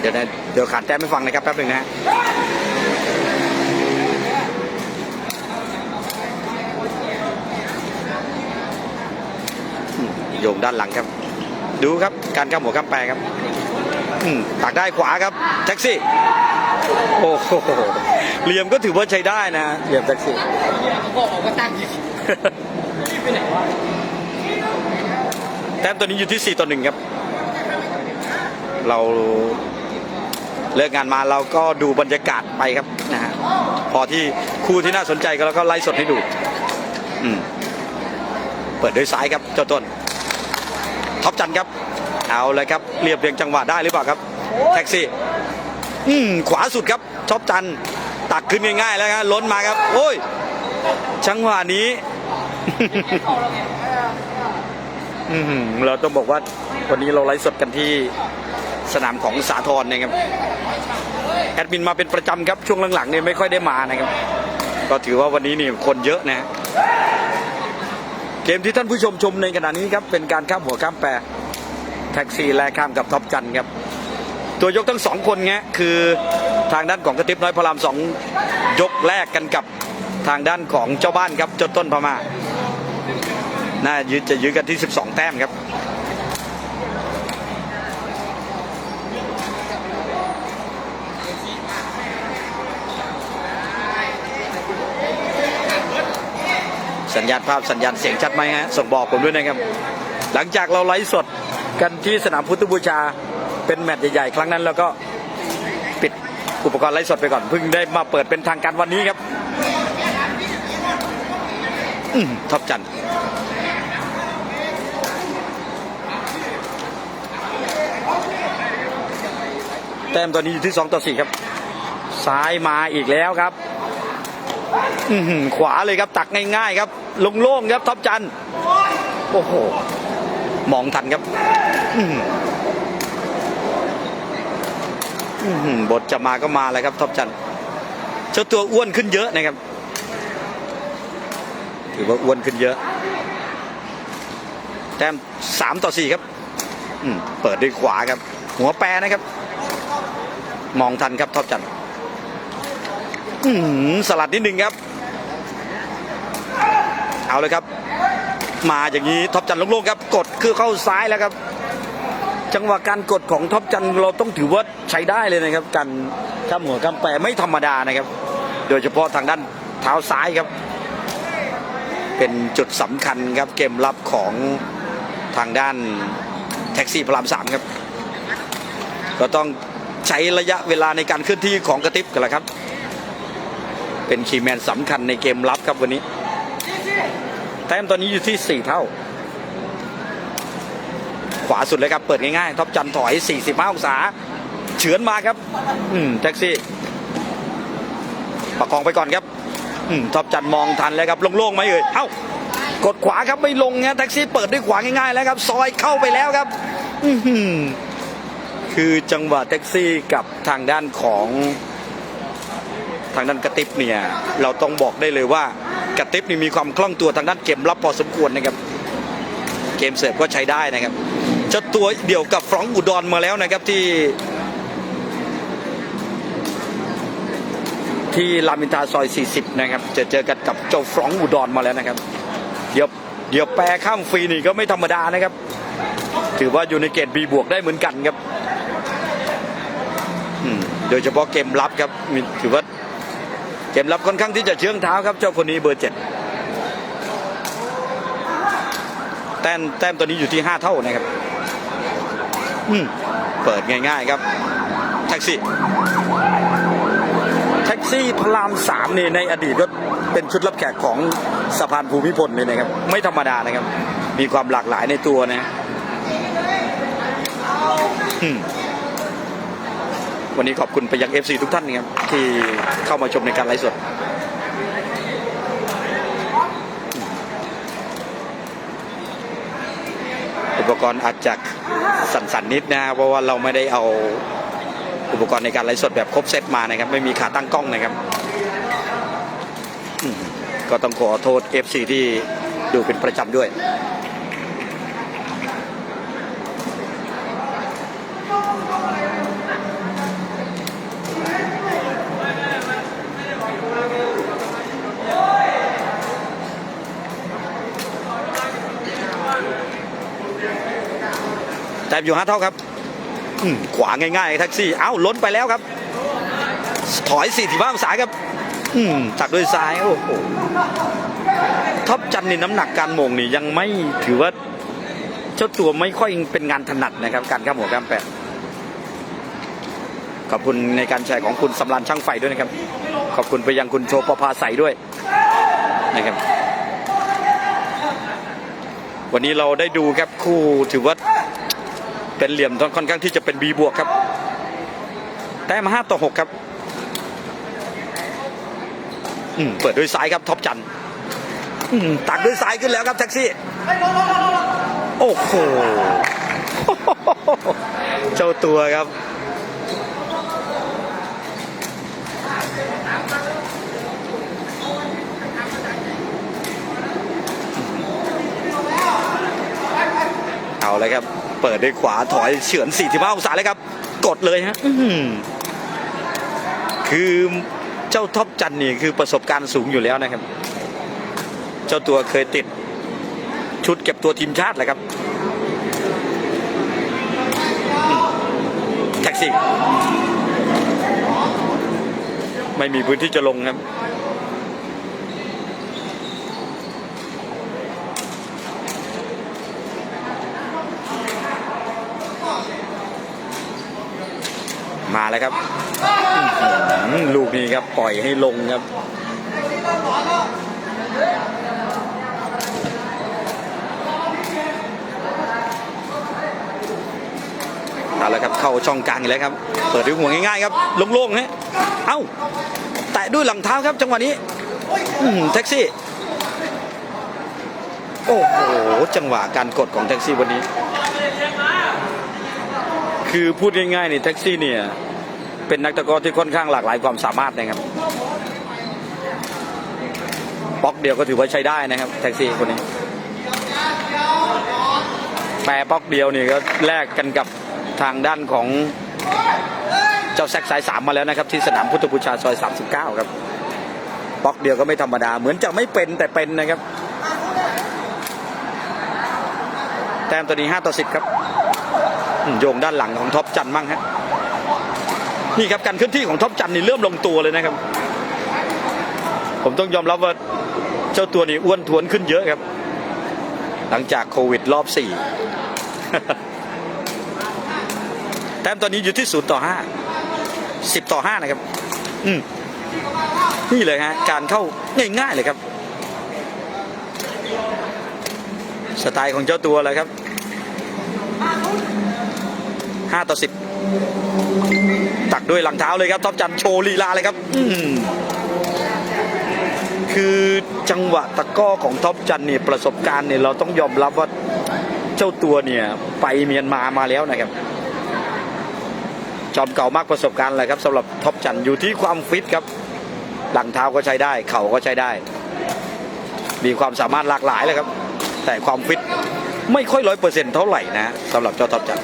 เดี๋ยวนะเดี๋ยวขาดแต้มไม่ฟังนะครับแป๊บหนึ่งนะฮะโยงด้านหลังครับ ดูครับการข้ามหัวข้ามแปรครับอืมตักได้ขวาครับแท็กซี่ โอ้โหเหลี่ยมก็ถือว่าใช้ได้นะเหลี่ยมแท็กซี่บอกออกก็ตั้งแต้มตัวนี้อยู่ที่ 4 ต่อหนึ่งครับ เรา เลิกงานมาเราก็ดูบรรยากาศไปครับนะฮะพอที่คู่ที่น่าสนใจก็แล้วก็ไล่สดให้ดูอืมเปิดด้วยซ้ายครับเจ้าต้นท็อปจันครับ เอาเลยครับเรียบเรียงจังหวะได้หรือเปล่าครับ แท็กซี่ อืมขวาสุดครับท็อปจันตักขึ้นง่ายๆแล้วครับล้นมาครับ โอ้ยจังหวะนี้อือหือเราต้องบอกว่าวันนี้เราไลฟ์สดกันที่ สนามของสาทรนะครับแอดมินมาเป็นประจำครับช่วงหลังๆเนี่ยไม่ค่อยได้มานะครับ ก็ถือว่าวันนี้นี่คนเยอะนะเกมที่ท่านผู้ชมชมในขณะนี้ครับเป็นการข้ามหัวข้ามแปรแท็กซี่แลกข้ามกับท็อปจันครับ ตัวยกทั้งสองคนเงี้ยคือทางด้านของกระติบน้อยพระรามสองยกแลกกันกับทางด้านของเจ้าบ้านครับจ้าต้นพม่าน่ายืดจะยืดกันที่ 12 แต้มครับ สัญญาณภาพสัญญาณเสียงชัดไหมฮะส่งบอกผมด้วยนะครับ หลังจากเราไลฟ์สดกันที่สนามพุทธบูชา เป็นแมตช์ใหญ่ๆ ครั้งนั้นแล้วก็ปิดอุปกรณ์ไลฟ์สดไปก่อนเพิ่งได้มาเปิดเป็นทางการวันนี้ครับท็อปจันแต้มตอนนี้อยู่ที่ 2 ต่อ 4 ครับ ซ้ายมาอีกแล้วครับขวาเลยครับตักง่ายๆครับ ลงโล่งครับท็อปจันโอ้โห มองทันครับบทจะมาก็มาเลยครับท็อปจันเจ้าตัวอ้วนขึ้นเยอะนะครับ ถือว่าอ้วนขึ้นเยอะ แต้ม3ต่อ4ครับอืเปิดด้วยขวาครับ หัวแปรนะครับ มองทันครับท็อปจันหือสลัดนิดนึงครับ เอาเลยครับ มาอย่างนี้ท็อปจันโล่งๆครับ กดคือเข้าซ้ายแล้วครับ จังหวะการกดของท็อปจันเราต้องถือว่าใช้ได้เลยนะครับการข้ามหัวข้ามแปรไม่ธรรมดานะครับ โดยเฉพาะทางด้านเท้าซ้ายครับ เป็นจุดสำคัญครับเกมรับของทางด้านแท็กซี่พระรามสามครับ ก็ต้องใช้ระยะเวลาในการเคลื่อนที่ของกระติบกันแหละครับ เป็นคีย์แมนสำคัญในเกมรับครับวันนี้ แต้มตอนนี้อยู่ที่ 4 เท่า ขวาสุดเลยครับ เปิดง่ายๆท็อปจันถอย 45 องศา เฉือนมาครับ อืมแท็กซี่ ประคองไปก่อนครับ อืมท็อปจันมองทันแล้วครับ โล่งๆไหมเอ่ย เอ้ากดขวาครับไม่ลงนะแท็กซี่เปิดด้วยขวาง่ายๆแล้วครับ ซอยเข้าไปแล้วครับ อืคือจังหวะแท็กซี่กับทางด้านของทางด้านกระติบเนี่ย เราต้องบอกได้เลยว่า กระติบนี่มีความคล่องตัวทางด้านเกมรับพอสมควรนะครับ เกมเสิร์ฟก็ใช้ได้นะครับเจ้าตัวเดี่ยวกับฟรองก์อุดรมาแล้วนะครับที่ ที่รามินทาซอย 40 นะครับ จะเจอกันกับเจ้าฟรองก์อุดรมาแล้วนะครับ เดี๋ยวเดี๋ยวแปรข้ามฟรีนี่ก็ไม่ธรรมดานะครับ ถือว่าอยู่ในเกณฑ์ B บวกได้เหมือนกันครับโดยเฉพาะเกมรับครับถือว่า เกมรับค่อนข้างที่จะเชื่องเท้าครับเจ้าคนนี้เบอร์เจ็ดแต้มแต้มตัวนี้อยู่ที่ 5 เท่านะครับ อืมเปิดง่ายๆครับ แท็กซี่ แท็กซี่พระรามสามนี่ในอดีตก็เป็นชุดรับแขกของสะพานภูมิพลเลยนะครับ ไม่ธรรมดานะครับ มีความหลากหลายในตัวนะอืม วันนี้ขอบคุณไปยัง FC ทุกท่านนะครับที่เข้ามาชมในการไลฟ์สดอุปกรณ์อาจจะสั่นๆนิดนะเพราะว่าเราไม่ได้เอาอุปกรณ์ในการไลฟ์สดแบบครบเซตมานะครับ ไม่มีขาตั้งกล้องนะครับ ก็ต้องขอโทษ FC ที่ดูเป็นประจำด้วย แต้มอยู่ห้าเท่าครับขวาง่ายๆแท็กซี่เอ้าล้นไปแล้วครับ ถอยสี่ที่บ้าองศาครับอืมตักด้วยซ้ายโอ้โหท็อปจันนี่น้ำหนักการโมงนี่ยังไม่ถือว่าเจ้าตัวไม่ค่อยเป็นงานถนัดนะครับ การข้ามหัวข้ามแปะขอบคุณในการแชร์ของคุณสำรานช่างไฟด้วยนะครับ ขอบคุณไปยังคุณโชปภาใสด้วยนะครับ วันนี้เราได้ดูครับคู่ถือว่า เป็นเหลี่ยมค่อนข้างที่จะเป็น B บวกครับ แต้มห้าต่อหกครับอืมเปิดด้วยซ้ายครับท็อปจันทร์อืมตักด้วยซ้ายขึ้นแล้วครับแท็กซี่ โอ้โห เจ้าตัวครับเอาเลยครับ เปิดด้วยขวาถอยเฉือน 45 องศาเลยครับ กดเลยฮะคือเจ้าท็อปจันนี่คือประสบการณ์สูงอยู่แล้วนะครับ เจ้าตัวเคยติดชุดเก็บตัวทีมชาติแหละครับแท็กซี่ ไม่มีพื้นที่จะลงครับ มาแล้วครับ ลูกนี้ครับปล่อยให้ลงครับเอาละครับเข้าช่องกลางอีกแล้วครับ เปิดด้วยหัวง่ายๆครับโล่งๆฮะเอ้าแตะด้วยหลังเท้าครับจังหวะนี้แท็กซี่ โอ้โหจังหวะการกดของแท็กซี่วันนี้ คือพูดง่ายๆนี่แท็กซี่เนี่ย เป็นนักตะกอที่ค่อนข้างหลากหลายความสามารถนะครับบล็อกเดียวก็ถือว่าใช้ได้นะครับ แท็กซี่คนนี้แปรบล็อกเดียวนี่ก็แลกกันกับทางด้านของเจ้าแซกสายสามมาแล้วนะครับ ที่สนามพุทธบูชาซอย 39 ครับบล็อกเดียวก็ไม่ธรรมดา เหมือนจะไม่เป็นแต่เป็นนะครับ แต้มตัวนี้ 5 ต่อ 10 ครับ โยงด้านหลังของท็อปจันมั่งฮะนี่ครับการเคลื่อนที่ของท็อปจันนี่เริ่มลงตัวเลยนะครับ ผมต้องยอมรับว่าเจ้าตัวนี้อ้วนท้วนขึ้นเยอะครับ หลังจากโควิดรอบ4แต้มตอนนี้อยู่ที่0ต่อ5 10ต่อ5นะครับ อืมนี่เลยฮะการเข้าง่ายๆเลยครับ สไตล์ของเจ้าตัวเลยครับ 5 ต่อ 10 ตักด้วยหลังเท้าเลยครับท็อปจันโชว์ลีลาเลยครับอืคือจังหวะตะก้อของท็อปจันเนี่ยประสบการณ์เนี่ยเราต้องยอมรับว่าเจ้าตัวเนี่ยไปเมียนมามาแล้วนะครับจอมเก่ามากประสบการณ์เลยครับสำหรับท็อปจันอยู่ที่ความฟิตครับ หลังเท้าก็ใช้ได้ เข่าก็ใช้ได้ มีความสามารถหลากหลายเลยครับ แต่ความฟิตไม่ค่อยร้อยเปอร์เซ็นต์เท่าไหร่นะสำหรับเจ้าท็อปจัน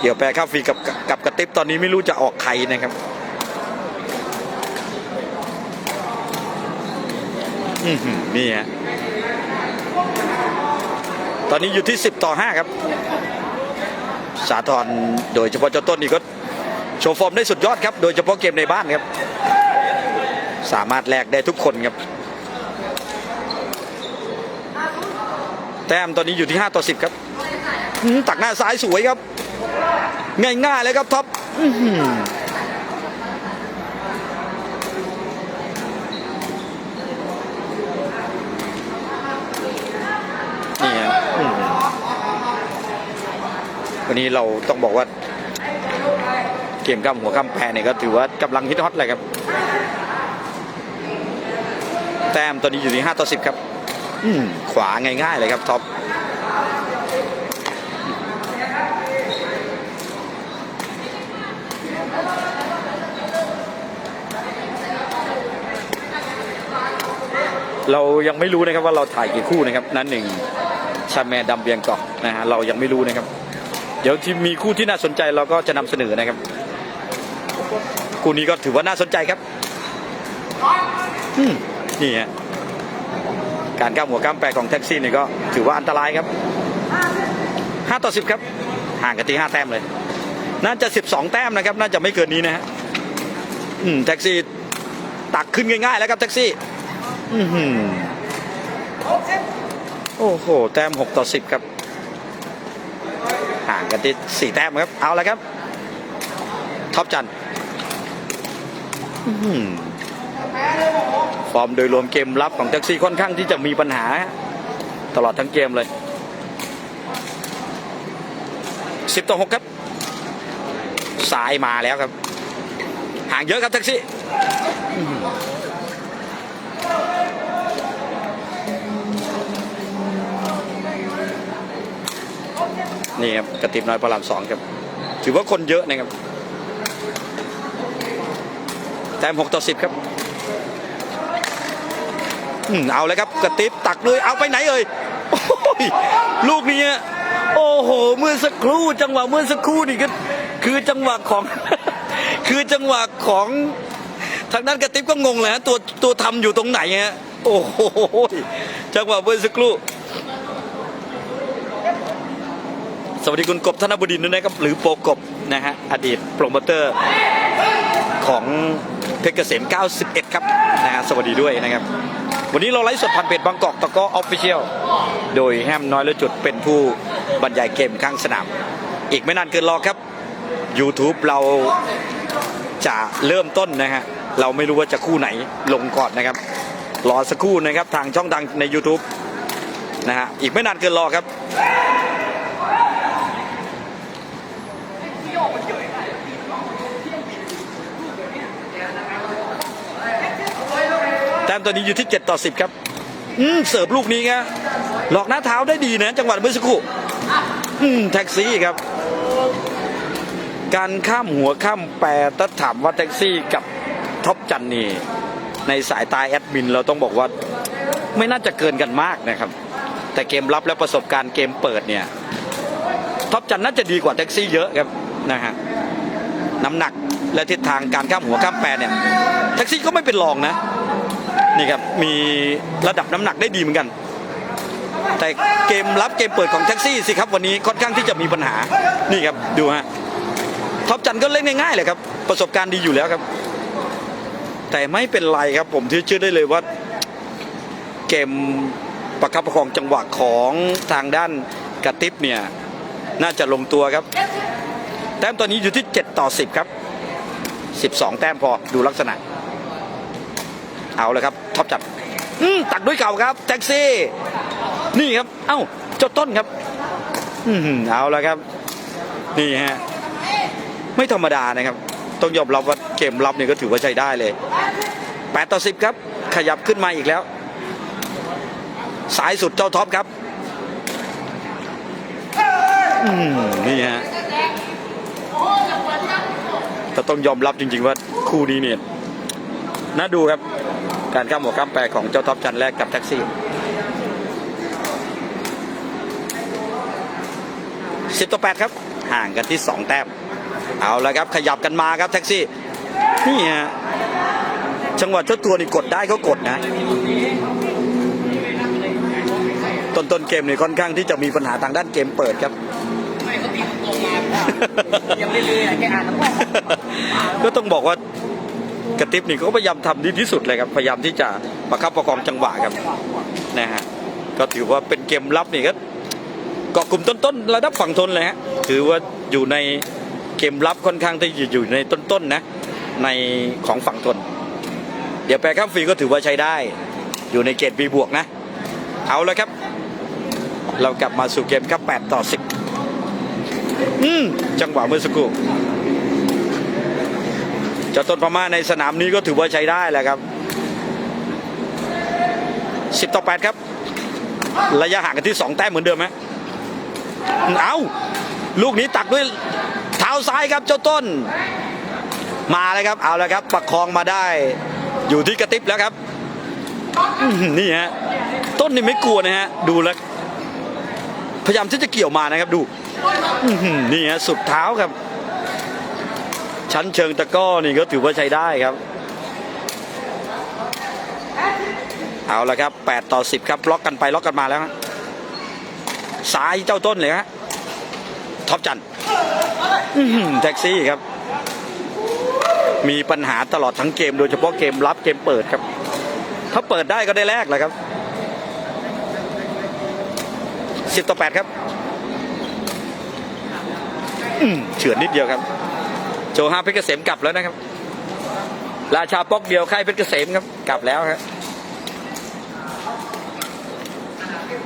เดี๋ยวแปลค่าฟรีกับกับกระติบตอนนี้ไม่รู้จะออกใครนะครับอือหือนี่ฮะตอนนี้อยู่ที่ 10 ต่อ 5 ครับ สาธรโดยเฉพาะเจ้าต้นนี่ก็โชว์ฟอร์มได้สุดยอดครับ โดยเฉพาะเกมในบ้านครับ สามารถแลกได้ทุกคนครับ แต้มตอนนี้อยู่ที่ 5 ต่อ 10 ครับหือตักหน้าซ้ายสวยครับ ง่ายๆเลยครับท็อปนี่ฮะวันนี้เราต้องบอกว่า เกมข้ามหัวข้ามแพรเนี่ยก็ถือว่ากำลังฮิตฮอตเลยครับ แต้มตอนนี้อยู่ที่5ต่อ10 ครับขวาง่ายๆเลยครับท็อป เรายังไม่รู้นะครับว่าเราถ่ายกี่คู่นะครับนั้นหนึ่งชาแมนดำเบียงเกาะนะฮะเรายังไม่รู้นะครับ เดี๋ยวที่มีคู่ที่น่าสนใจเราก็จะนำเสนอนะครับ คู่นี้ก็ถือว่าน่าสนใจครับนี่ฮะการก้ามหัวก้ามแปรของแท็กซี่นี่ก็ถือว่าอันตรายครับ15ต่อ10ครับ ห่างกันที่5แต้มเลย น่าจะ12แต้มนะครับ น่าจะไม่เกินนี้นะฮะแท็กซี่ตักขึ้นง่ายๆแล้วครับแท็กซี่ อือหือโอ้โห แต้ม6ต่อ10ครับ ห่างกันที่4แต้มครับ เอาละครับ ท็อปจันทร์ฟอร์มโดยรวมเกมรับของแท็กซี่ค่อนข้างที่จะมีปัญหา ตลอดทั้งเกมเลย 10 ต่อ 6 ครับ สายมาแล้วครับ ห่างเยอะครับแท็กซี่อื้อหือ นี่ครับกระติบน้อยพระรามสองครับ ถือว่าคนเยอะนะครับแต้ม6ต่อ10ครับอืมเอาเลยครับกระติบตักเลยเอาไปไหนเอ่ยโอ้ยลูกนี้โอ้โหเมื่อสักครู่ จังหวะเมื่อสักครู่นี่ก็คือจังหวะของ คือจังหวะของทางด้านกระติบก็งงเลยฮะตัวตัวทำอยู่ตรงไหนฮะโอ้โหจังหวะเมื่อสักครู่ ส วัสดีคุณกบธนบดินด้วยนะครับหรือโปกบนะฮะอดีตโปรโมเตอร์ของเพชรเกษม 91 ครับนะฮะสวัสดีด้วยนะครับ วันนี้เราไลฟ์สดผ่านเพจบางกอกตะก้อออฟฟิเชียลโดยแฮมน้อยและจุดเป็นผู้บรรยายเกมข้างสนาม อีกไม่นานเกินรอครับ YouTube เราจะเริ่มต้นนะฮะเราไม่รู้ว่าจะคู่ไหนลงก่อนนะครับ รอสักครู่นะครับทางช่องดังใน YouTube นะฮะอีกไม่นานเกินรอครับ มตัวนี้อยู่ที่ 7 ต่อ 10 ครับ อืมเสิร์ฟลูกนี้ครับหลอกหน้าเท้าได้ดีนะ จังหวะเมื่อสักครู่อืมแท็กซี่ครับ การข้ามหัวข้ามแปรถ้าถามว่าแท็กซี่กับท็อปจันนี่ในสายตาแอดมิน เราต้องบอกว่าไม่น่าจะเกินกันมากนะครับ แต่เกมรับและประสบการณ์เกมเปิดเนี่ยท็อปจันน่าจะดีกว่าแท็กซี่เยอะครับนะฮะน้ำหนักและทิศทางการข้ามหัวข้ามแปรเนี่ยแท็กซี่ก็ไม่เป็นรองนะ นี่ครับมีระดับน้ำหนักได้ดีเหมือนกัน แต่เกมรับเกมเปิดของแท็กซี่สิครับวันนี้ค่อนข้างที่จะมีปัญหานี่ครับดูฮะท็อปจันก็เล่นง่ายๆเลยครับประสบการณ์ดีอยู่แล้วครับ แต่ไม่เป็นไรครับผมเชื่อได้เลยว่า เกมประคับประคองจังหวะของทางด้านกระติบเนี่ยน่าจะลงตัวครับ แต้มตอนนี้อยู่ที่ 7 ต่อ 10 ครับ 12 แต้มพอดูลักษณะ เอาเลยครับท็อปจัดอืมตักด้วยเก่าครับ แท็กซี่ นี่ครับ เอ้าเจ้าต้นครับ อืมเอาแล้วครับ นี่ฮะไม่ธรรมดานะครับ ต้องยอมรับว่าเกมรับเนี่ยก็ถือว่าใช้ได้เลย8ต่อ10 ครับ ขยับขึ้นมาอีกแล้ว สายสุดเจ้าท็อปครับอืมนี่ฮะแต่ต้องยอมรับจริง ๆ ว่าคู่นี้เนี่ยน่าดูครับ การข้ามหัวข้ามแปรของเจ้าท็อปจันแรกกับแท็กซี่สิบต่อแปดครับ ห่างกันที่สองแต้มเอาละครับขยับกันมาครับแท็กซี่นี่ฮะจังหวะเจ้าตัวนี่กดได้ก็กดนะ ต้นต้นๆเกมนี่ค่อนข้างที่จะมีปัญหาทางด้านเกมเปิดครับไม่เขาตีตรงมายังไม่เลยแกอ่านทั้งหมดก็ต้องบอกว่า กระติบนี่เขาพยายามทำดีที่สุดเลยครับพยายามที่จะประคับประคองจังหวะครับนะฮะก็ถือว่าเป็นเกมรับนี่ก็เกาะกลุ่มต้นๆระดับฝั่งทนเลยฮะถือว่าอยู่ในเกมรับค่อนข้างที่จะอยู่ในต้นๆนะในของฝั่งทน เดี๋ยวแปรข้ามฟรีก็ถือว่าใช้ได้ อยู่ในเกรด B บวกนะ เอาแล้วครับ เรากลับมาสู่เกมครับ8ต่อ 10 อืมจังหวะเมื่อสักครู่ จ้าต้นพม่าในสนามนี้ก็ถือว่าใช้ได้แหละครับ 10 ต่อ 8 ครับ ระยะห่างกันที่ 2 แต้มเหมือนเดิมไหมเอาลูกนี้ตักด้วยเท้าซ้ายครับเจ้าต้น มาเลยครับเอาแล้วครับ ประคองมาได้ อยู่ที่กระติบแล้วครับนี่ฮะต้นนี่ไม่กลัวนะฮะดูแล้วพยายามที่จะเกี่ยวมานะครับดูนี่ฮะสุดเท้าครับ ชั้นเชิงตะก้อนี่ก็ถือว่าใช้ได้ครับ เอาละครับ 8 ต่อ 10 ครับล็อกกันไปล็อกกันมาแล้วฮะซ้ายเจ้าต้นเลยฮะท็อปจันทร์อื้อหือแท็กซี่ครับ มีปัญหาตลอดทั้งเกม โดยเฉพาะเกมรับเกมเปิดครับ ถ้าเปิดได้ก็ได้แรกแหละครับสิบต่อแปดครับเฉือนนิดเดียวครับ โจฮาเพชรเกษมกลับแล้วนะครับ ราชาป๊อกเดียวค่ายเพชรเกษมครับ กลับแล้วครับ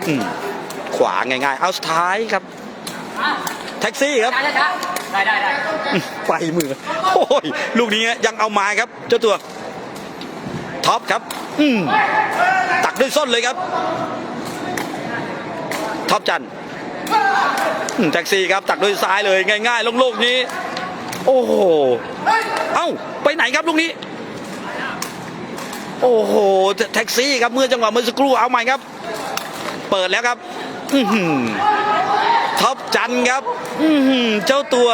อืมขวาง่ายๆ เอาสุดท้ายครับ แท็กซี่ครับช้าช้าได้ได้ได้ไปมือโอ้ยลูกนี้ยังเอามาครับ เจ้าตัว ท็อปครับ อืมตักด้วยส้นเลยครับ ท็อปจันทร์อืมแท็กซี่ครับ ตักด้วยซ้ายเลยง่ายๆโล่งๆนี้ โอ้โห เอ้า ไปไหนครับลูกนี้ โอ้โห แท็กซี่ครับเมื่อจังหวะเมื่อสักครู่เอาใหม่ครับ เปิดแล้วครับท็อปจันครับเจ้าตัว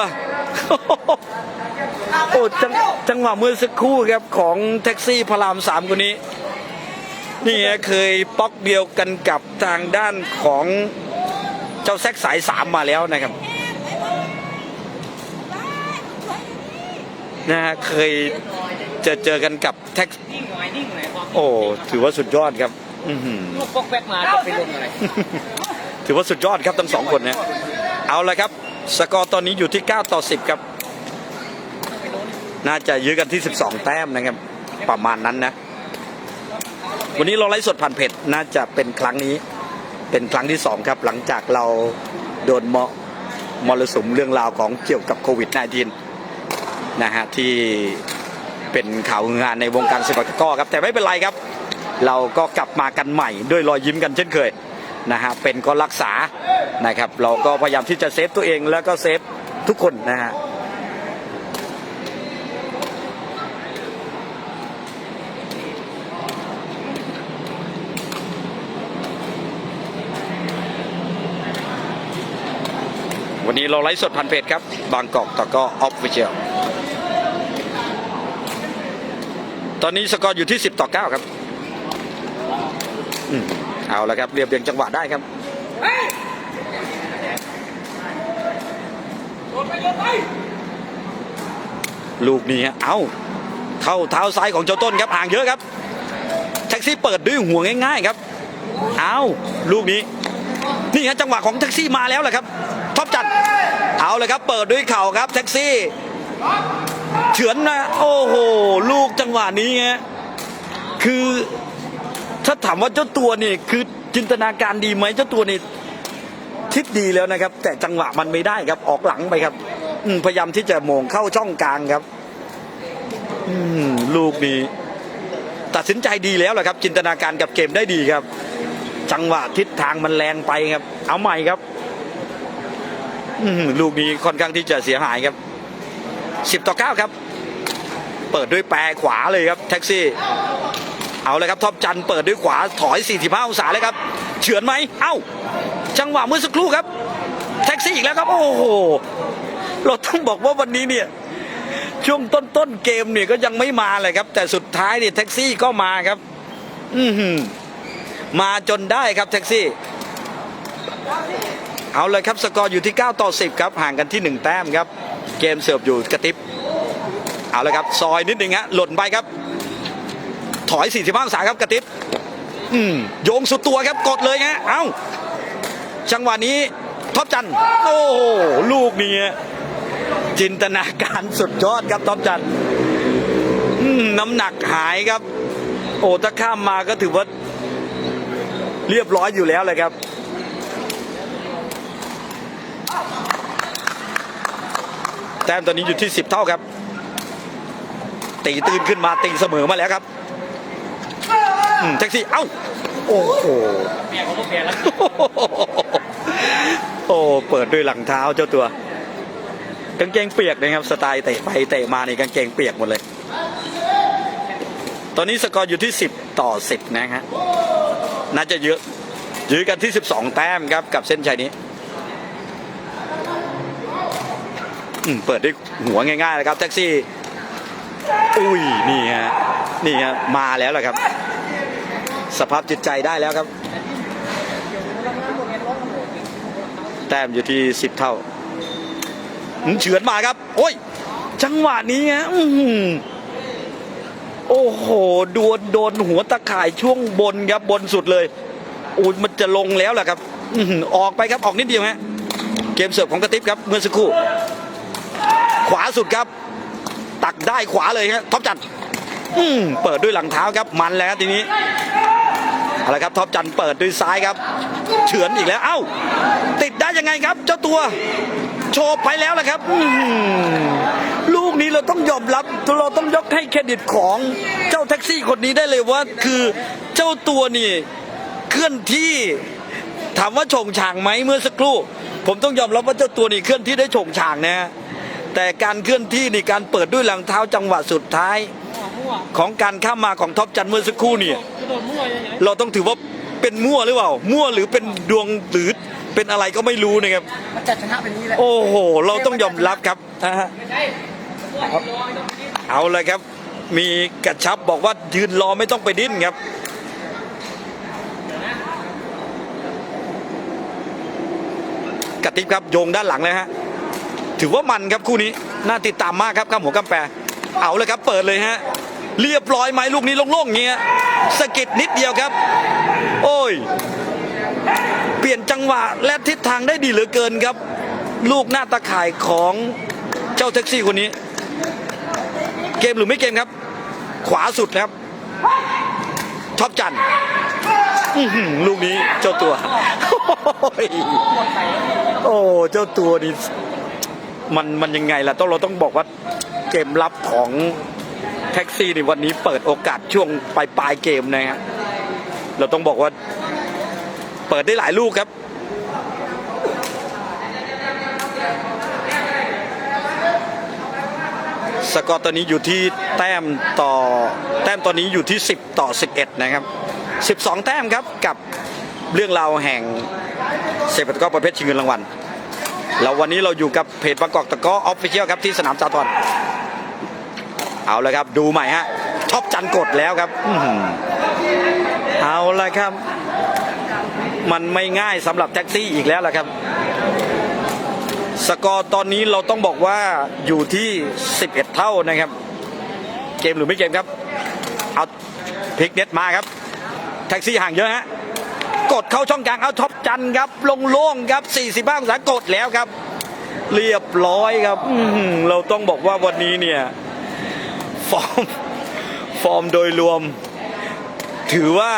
โอ้จังจังหวะเมื่อสักครู่ครับของแท็กซี่พระรามสามคนนี้ นี่ไงเคยป๊อกเดียวกันกับทางด้านของเจ้าแซกสายสามมาแล้วนะครับ นะฮะเคยเจอเจอกันกับแท็กนิ่งหน่อยนิ่งหน่อยความโอ้ถือว่าสุดยอดครับ อือหือ ลูกปอกแป๊กมาจะไปลงอะไร ถือว่าสุดยอดครับทั้งสองคนนะเอาละครับ สกอร์ตอนนี้อยู่ที่ 9 ต่อ 10 ครับ น่าจะยื้อกันที่ 12 แต้มนะครับ ประมาณนั้นนะ วันนี้เราไลฟ์สดผ่านเพจน่าจะเป็นครั้งนี้ เป็นครั้งที่ 2 ครับ หลังจากเราโดนมมรสุมเรื่องราวของเกี่ยวกับโควิด -19 นะฮะที่เป็นข่าวฮือฮาในวงการสปอร์ตก็ครับ แต่ไม่เป็นไรครับ เราก็กลับมากันใหม่ด้วยรอยยิ้มกันเช่นเคยนะฮะเป็นก็รักษานะครับ เราก็พยายามที่จะเซฟตัวเองแล้วก็เซฟทุกคนนะฮะวันนี้เราไลฟ์สดพันเพจครับ บางกอกตะก็ออฟฟิเชียล ตอนนี้สกอร์อยู่ที่ 10 ต่อ 9 ครับอืมเอาละครับเรียบเรียงจังหวะได้ครับลูกนี้ฮะเอาเข้าเท้าซ้ายของเจ้าต้นครับห่างเยอะครับแท็กซี่เปิดด้วยหัวง่ายๆครับ เอาลูกนี้ นี่ฮะจังหวะของแท็กซี่มาแล้วแหละครับท็อปจัด เอาเลยครับ เปิดด้วยเข่าครับแท็กซี่ เฉือนนะโอ้โห ลูกจังหวะนี้ฮะคือถ้าถามว่าเจ้าตัวนี่คือจินตนาการดีไหมเจ้าตัวนี่คิดดีแล้วนะครับ แต่จังหวะมันไม่ได้ครับออกหลังไปครับอพยายามที่จะโมงเข้าช่องกลางครับอืมลูกนี้ตัดสินใจดีแล้วแหละครับ จินตนาการกับเกมได้ดีครับ จังหวะทิศทางมันแรงไปครับ เอาใหม่ครับอืมลูกนี้ค่อนข้างที่จะเสียหายครับ สิบต่อเก้าครับ เปิดด้วยแปรขวาเลยครับแท็กซี่ เอาเลยครับท็อปจันเปิดด้วยขวาถอย 45 องศาเลยครับ เฉือนไหม เอ้า จังหวะเมื่อสักครู่ครับ แท็กซี่อีกแล้วครับ โอ้โห เราต้องบอกว่าวันนี้เนี่ยช่วงต้นต้นๆเกมเนี่ยก็ยังไม่มาเลยครับ แต่สุดท้ายเนี่ยแท็กซี่ก็มาครับ อือหือมาจนได้ครับแท็กซี่ เอาเลยครับสกอร์อยู่ที่ 9 ต่อ 10 ครับ ห่างกันที่ 1 แต้มครับ เกมเสิร์ฟอยู่กระติบเอาเลยครับซอยนิดนึงฮะหล่นไปครับ ถอย 45องศาครับกระติบอืมโยงสุดตัวครับกดเลยฮะเอ้าจังหวะนี้ท็อปจันโอ้โหลูกนี้จินตนาการสุดยอดครับท็อปจันอืมน้ำหนักหายครับ โอ้ถ้าข้ามมาก็ถือว่าเรียบร้อยอยู่แล้วเลยครับ แต้มตอนนี้อยู่ที่ 10 เท่าครับ ตีตื่นขึ้นมาตีเสมอมาแล้วครับแท็กซี่ เอ้า โอ้โหเปียกของเปียกแล้วโอ้เปิดด้วยหลังเท้าเจ้าตัว กางเกงเปียกนะครับ สไตล์เตะไปเตะมาในกางเกงเปียกหมดเลย ตอนนี้สกอร์อยู่ที่ 10 ต่อ 10 นะฮะน่าจะเยอะยื้อกันที่ 12 แต้มครับกับเส้นชัยนี้ อืม เปิดด้วยหัวง่ายๆเลยครับแท็กซี่ อุ้ยนี่ฮะนี่ฮะมาแล้วแหละครับ สภาพจิตใจได้แล้วครับ แต้มอยู่ที่10เท่าเฉือนมาครับ โอ้ย จังหวะนี้ฮะโอ้โหโดนโดนหัวตะข่ายช่วงบนครับบนสุดเลยโอ้ยมันจะลงแล้วแหละครับออหือออกไปครับออกนิดเดียวฮะเกมเสิร์ฟของกระติบครับเมื่อสักครู่ ขวาสุดครับ ตักได้ขวาเลยครับท็อปจันทร์อืมเปิดด้วยหลังเท้าครับมันแล้วทีนี้เอาละครับท็อปจันเปิดด้วยซ้ายครับ เฉือนอีกแล้วเอ้า ติดได้ยังไงครับ เจ้าตัวโชว์ไปแล้วแหละครับลูกนี้เราต้องยอมรับเราต้องยกให้เครดิตของเจ้าแท็กซี่คนนี้ได้เลยว่า คือเจ้าตัวนี่เคลื่อนที่ถามว่าโฉงฉางไหมเมื่อสักครู่ ผมต้องยอมรับว่าเจ้าตัวนี่เคลื่อนที่ได้โฉงฉางนะฮะ แต่การเคลื่อนที่นี่การเปิดด้วยหลังเท้าจังหวะสุดท้ายมั่วของการข้ามมาของท็อปจันทร์เมื่อสักครู่เนี่ยกระโดดมั่วยังไงเราต้องถือว่าเป็นมั่วหรือเปล่า มั่วหรือเป็นดวงหรือเป็นอะไรก็ไม่รู้นะครับมันจะชนะเป็นนี้แหละโอ้โห เราต้องยอมรับครับนะฮะไม่ใช่มั่วรอไม่ต้องคิดเอาเลยครับ มีกระชับบอกว่ายืนรอไม่ต้องไปดิ้นครับกระติบครับโยงด้านหลังเลยฮะ ถือว่ามันครับคู่นี้น่าติดตามมากครับข้ามหัวกำแปรเอาเลยครับเปิดเลยฮะเรียบร้อยไหมลูกนี้โล่งๆเงี้ยสะกิดนิดเดียวครับ โอ้ย เปลี่ยนจังหวะและทิศทางได้ดีเหลือเกินครับ ลูกหน้าตาข่ายของเจ้าแท็กซี่คนนี้ เกมหรือไม่เกมครับ ขวาสุดครับท็อปจันลูกนี้เจ้าตัว โอ้ยโอ้เจ้าตัวนี่ มันมันยังไงล่ะต้องเราต้องบอกว่าเกมรับของแท็กซี่ในวันนี้เปิดโอกาสช่วงปลายปลายเกมนะฮะเราต้องบอกว่าเปิดได้หลายลูกครับสกอร์ตอนนี้อยู่ที่แต้มต่อแต้มตอนนี้อยู่ที่ 10 ต่อ 11 นะครับ 12 แต้มครับกับเรื่องราวแห่งเซปตกร้อประเภทชิงเงินรางวัล เราวันนี้เราอยู่กับเพจบางกอกตะก้อออฟฟิเชียลครับที่สนามสาทรเอาเลยครับดูใหม่ฮะท็อปจันกดแล้วครับเอาเลยครับ มันไม่ง่ายสำหรับแท็กซี่อีกแล้วล่ะครับ สกอร์ตอนนี้เราต้องบอกว่าอยู่ที่ 11 เท่านะครับ เกมหรือไม่เกมครับ เอาพลิกเน็ตมาครับ แท็กซี่ห่างเยอะฮะ กดเข้าช่องกลางเอาท็อปจันครับ ลงโล่งครับ 45องศากดแล้วครับ เรียบร้อยครับเราต้องบอกว่าวันนี้เนี่ย ฟอร์ม ฟอร์มโดยรวม ถือว่า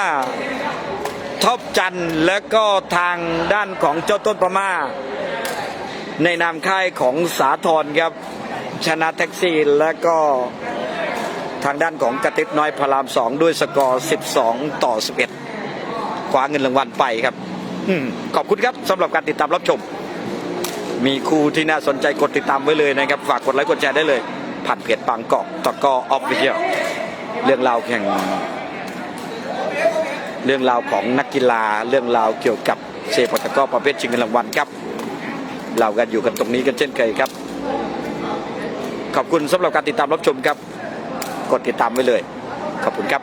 ท็อปจันและก็ทางด้านของเจ้าต้นประมาในนามค่ายของสาทรครับชนะแท็กซี่และก็ทางด้านของกระติบน้อยพระรามสองด้วยสกอร์ 12 ต่อ 11 คว้าเงินรางวัลไปครับอมขอบคุณครับสำหรับการติดตามรับชม มีคู่ที่น่าสนใจกดติดตามไว้เลยนะครับ ฝากกดไลค์กดแชร์ได้เลย ผ่านเพจบางกอกตะกอออฟฟิเชียลเรื่องราวแข่ง เรื่องราวของนักกีฬาเรื่องราวเกี่ยวกับเซปัตะกร้อประเภทชิงเงินรางวัลครับ เรากันอยู่กันตรงนี้กันเช่นเคยครับ ขอบคุณสำหรับการติดตามรับชมครับ กดติดตามไว้เลย ขอบคุณครับ